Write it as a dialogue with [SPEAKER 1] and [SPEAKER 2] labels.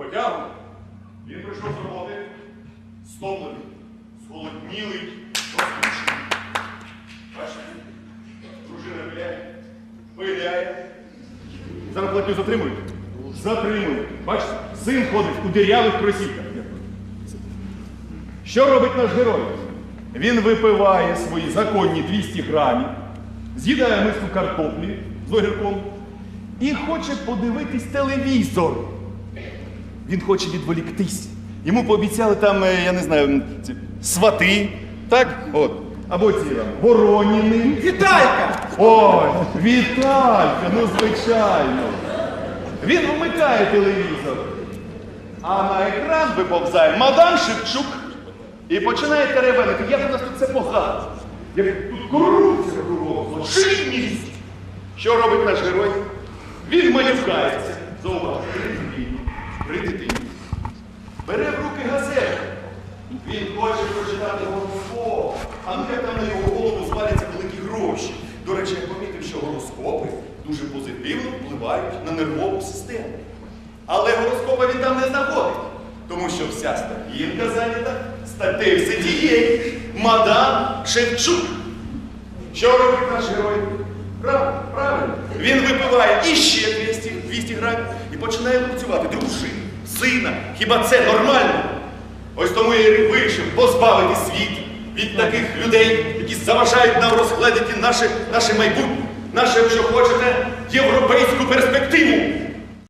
[SPEAKER 1] роботягу. Він прийшов з роботи, стомлений, зголоднілий, розкручений. Бачите? Дружина пиляє, пиляє. Зарплатню затримують? Затримують. Бачите, син ходить у дірявих кросівках. Що робить наш герой? Він випиває свої законні 200 грамів, з'їдає миску картоплі з огірком і хоче подивитись телевізор. Він хоче відволіктись. Йому пообіцяли там, е, я не знаю, ці свати, так? От. Або ці там вороніни.
[SPEAKER 2] Віталька!
[SPEAKER 1] Ой, Віталька, ну звичайно. Він вмикає телевізор. А на екран виповзає мадам Шевчук і починає теревенити. Як у нас тут це погано? Як тут корупція кругом, злочинність. Що робить наш герой? Він малюкається. Зауважте, при дитині. Бере в руки газету. Він хоче прочитати гороскоп. А ну як там на його голову зваляться великі гроші. До речі, я помітив, що гороскопи дуже позитивно впливають на нервову систему. Але гороскопа він там не знаходить, тому що вся сторінка зайнята статтею все тієї мадам Шевчук. Що робить наш герой? Правильно, правильно. Він випиває іще 200, 200 і починає працювати дружину, сина. Хіба це нормально? Ось тому я і вирішив позбавити світ від таких людей, які заважають нам розгледіти наше, наше майбутнє, наше, якщо хочете, європейську перспективу.